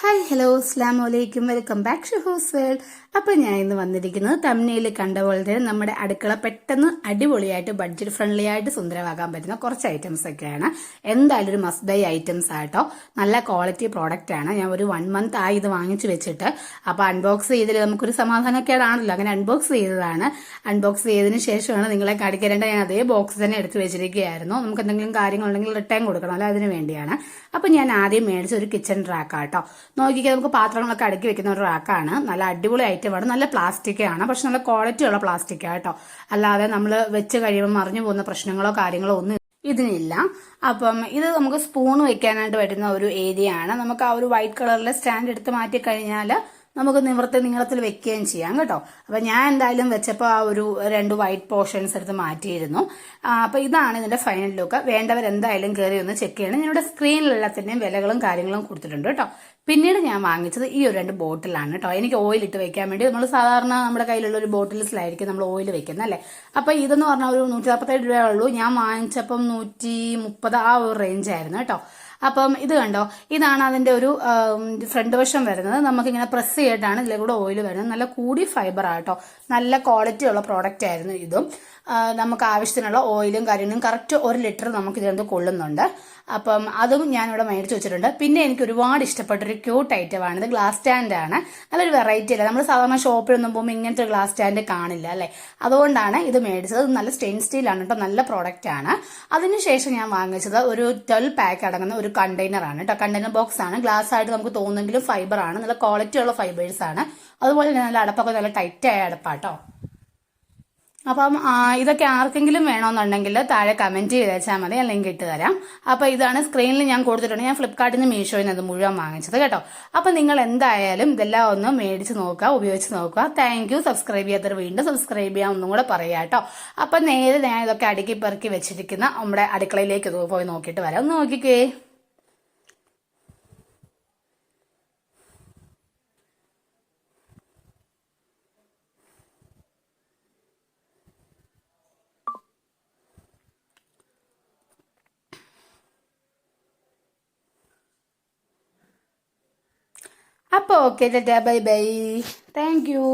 Hi hello അസ്ലാം വലൈക്കും welcome back to house world അപ്പോൾ ഞാൻ ഇന്ന് വന്നിരിക്കുന്നത് തമിഴ്നയിൽ കണ്ട പോലെ തന്നെ നമ്മുടെ അടുക്കള പെട്ടെന്ന് അടിപൊളിയായിട്ട് ബഡ്ജറ്റ് ഫ്രണ്ട്ലി ആയിട്ട് സുന്ദരമാകാൻ പറ്റുന്ന കുറച്ച് ഐറ്റംസ് ഒക്കെയാണ്. എന്തായാലും ഒരു മസ്റ്റ് ബൈ ഐറ്റംസ് ആട്ടോ. നല്ല ക്വാളിറ്റി പ്രോഡക്റ്റ് ആണ്. ഞാൻ ഒരു വൺ മന്ത് ആയി ഇത് വാങ്ങിച്ചു വെച്ചിട്ട് അപ്പോൾ അൺബോക്സ് ചെയ്തതിൽ നമുക്കൊരു സമാധാനക്കേടാണല്ലോ അങ്ങനെ അൺബോക്സ് ചെയ്തതാണ്. അൺബോക്സ് ചെയ്തതിന് ശേഷമാണ് നിങ്ങളെ കാണിക്കേണ്ട ഞാൻ അതേ ബോക്സ് തന്നെ എടുത്ത് വെച്ചിരിക്കുകയായിരുന്നു. നമുക്ക് എന്തെങ്കിലും കാര്യങ്ങളുണ്ടെങ്കിൽ റിട്ടേൺ കൊടുക്കണം. അല്ല? അതിന് വേണ്ടിയാണ്. അപ്പോൾ ഞാൻ ആദ്യം മേടിച്ച ഒരു കിച്ചൺ റാക്കാട്ടോ നോക്കിക്കാൻ നമുക്ക് പാത്രങ്ങളൊക്കെ അടുക്കി വെക്കുന്ന ഒരു റാക്കാണ്. നല്ല അടിപൊളി ഐറ്റം ആണ്. നല്ല പ്ലാസ്റ്റിക് ആണ്. പക്ഷെ നല്ല ക്വാളിറ്റി ഉള്ള പ്ലാസ്റ്റിക് ആട്ടോ അല്ലാതെ നമ്മൾ വെച്ച് കഴിയുമ്പോൾ മറിഞ്ഞു പോകുന്ന പ്രശ്നങ്ങളോ കാര്യങ്ങളോ ഒന്നും ഇതിനില്ല. അപ്പം ഇത് നമുക്ക് സ്പൂൺ വെക്കാനായിട്ട് പറ്റുന്ന ഒരു ഏരിയ ആണ്. നമുക്ക് ആ ഒരു വൈറ്റ് കളറിലെ സ്റ്റാൻഡ് എടുത്ത് മാറ്റി കഴിഞ്ഞാൽ നമുക്ക് നിവർത്തി നീളത്തിൽ വെക്കുകയും ചെയ്യാം കേട്ടോ. അപ്പം ഞാൻ എന്തായാലും വെച്ചപ്പോൾ ആ ഒരു രണ്ട് വൈറ്റ് പോർഷൻസ് എടുത്ത് മാറ്റിയിരുന്നു. അപ്പം ഇതാണ് ഇതിന്റെ ഫൈനൽ ലുക്ക് വേണ്ടവർ എന്തായാലും കയറി ഒന്ന് ചെക്ക് ചെയ്യണം. ഞാനിവിടെ സ്ക്രീനിൽ വിലകളും കാര്യങ്ങളും കൊടുത്തിട്ടുണ്ട് കേട്ടോ. പിന്നീട് ഞാൻ വാങ്ങിച്ചത് ഈ ഒരു രണ്ട് ബോട്ടിലാണ് കേട്ടോ. എനിക്ക് ഓയിൽ ഇട്ട് വെക്കാൻ വേണ്ടി നമ്മൾ സാധാരണ നമ്മുടെ കയ്യിലുള്ള ഒരു ബോട്ടിൽസിലായിരിക്കും നമ്മൾ ഓയിൽ വെക്കുന്നത് അല്ലേ? അപ്പോൾ ഇതെന്ന് പറഞ്ഞാൽ ഒരു നൂറ്റി നാൽപ്പത്തേഴ് രൂപയേ ഉള്ളൂ. ഞാൻ വാങ്ങിച്ചപ്പം നൂറ്റി മുപ്പത് ആ ഒരു റേഞ്ച് ആയിരുന്നു കേട്ടോ. അപ്പം ഇത് കണ്ടോ? ഇതാണ് അതിന്റെ ഒരു ഫ്രണ്ട് വശം വരുന്നത്. നമുക്കിങ്ങനെ പ്രസ് ചെയ്തിട്ടാണ് ഇതിലൂടെ ഓയിൽ വരുന്നത്. നല്ല കൂടി ഫൈബർ ആട്ടോ നല്ല ക്വാളിറ്റി ഉള്ള പ്രോഡക്റ്റ് ആയിരുന്നു ഇതും. നമുക്ക് ആവശ്യത്തിനുള്ള ഓയിലും കാര്യങ്ങളും കറക്റ്റ് ഒരു ലിറ്റർ നമുക്ക് ഇതിനകത്ത് കൊള്ളുന്നുണ്ട്. അപ്പം അതും ഞാനിവിടെ മേടിച്ച് വെച്ചിട്ടുണ്ട്. പിന്നെ എനിക്ക് ഒരുപാട് ഇഷ്ടപ്പെട്ട ഒരു ക്യൂട്ട് ഐറ്റമാണ് ഇത് ഗ്ലാസ് സ്റ്റാൻഡ് ആണ്. നല്ലൊരു വെറൈറ്റി അല്ല? നമ്മൾ സാധാരണ ഷോപ്പിലൊന്നും പോകുമ്പോൾ ഇങ്ങനത്തെ ഗ്ലാസ് സ്റ്റാൻഡ് കാണില്ല അല്ലേ? അതുകൊണ്ടാണ് ഇത് മേടിച്ചത്. നല്ല സ്റ്റെയിൻ സ്റ്റീലാണ് കേട്ടോ. നല്ല പ്രോഡക്റ്റ് ആണ്. അതിനുശേഷം ഞാൻ വാങ്ങിച്ചത് ഒരു ട്വൽവ് പാക്ക് അടങ്ങുന്ന ഒരു കണ്ടെയ്നർ ആണ് കേട്ടോ കണ്ടെയ്നർ ബോക്സ് ആണ്. ഗ്ലാസ് ആയിട്ട് നമുക്ക് തോന്നുമെങ്കിലും ഫൈബർ ആണ്. നല്ല ക്വാളിറ്റി ഉള്ള ഫൈബേഴ്സ് ആണ്. അതുപോലെ തന്നെ നല്ല അടപ്പൊക്കെ നല്ല ടൈറ്റ് ആയ അടപ്പാട്ടോ അപ്പം ഇതൊക്കെ ആർക്കെങ്കിലും വേണമെന്നുണ്ടെങ്കിൽ താഴെ കമന്റ് ചെയ്തേച്ചാൽ മതി. ലിങ്ക് ഇട്ട് തരാം. അപ്പൊ ഇതാണ് സ്ക്രീനിൽ ഞാൻ കൊടുത്തിട്ടുണ്ട്. ഞാൻ ഫ്ലിപ്കാർട്ടിൽ നിന്ന് മീഷോയിൽ നിന്ന് അത് മുഴുവൻ വാങ്ങിച്ചത് കേട്ടോ. അപ്പൊ നിങ്ങൾ എന്തായാലും ഇതെല്ലാം ഒന്ന് മേടിച്ച് നോക്കുക ഉപയോഗിച്ച് നോക്കുക. താങ്ക് യു സബ്സ്ക്രൈബ് ചെയ്യാത്തവർ വീണ്ടും സബ്സ്ക്രൈബ് ചെയ്യാം. ഒന്നും കൂടെ പറയാം കേട്ടോ അപ്പൊ നേരെ ഞാൻ ഇതൊക്കെ അടുക്കി പെറുക്കി വെച്ചിരിക്കുന്ന നമ്മുടെ അടുക്കളയിലേക്ക് പോയി നോക്കിയിട്ട് വരാം. ഒന്ന് നോക്കിക്കേ. അപ്പോൾ okay bye bye. Thank you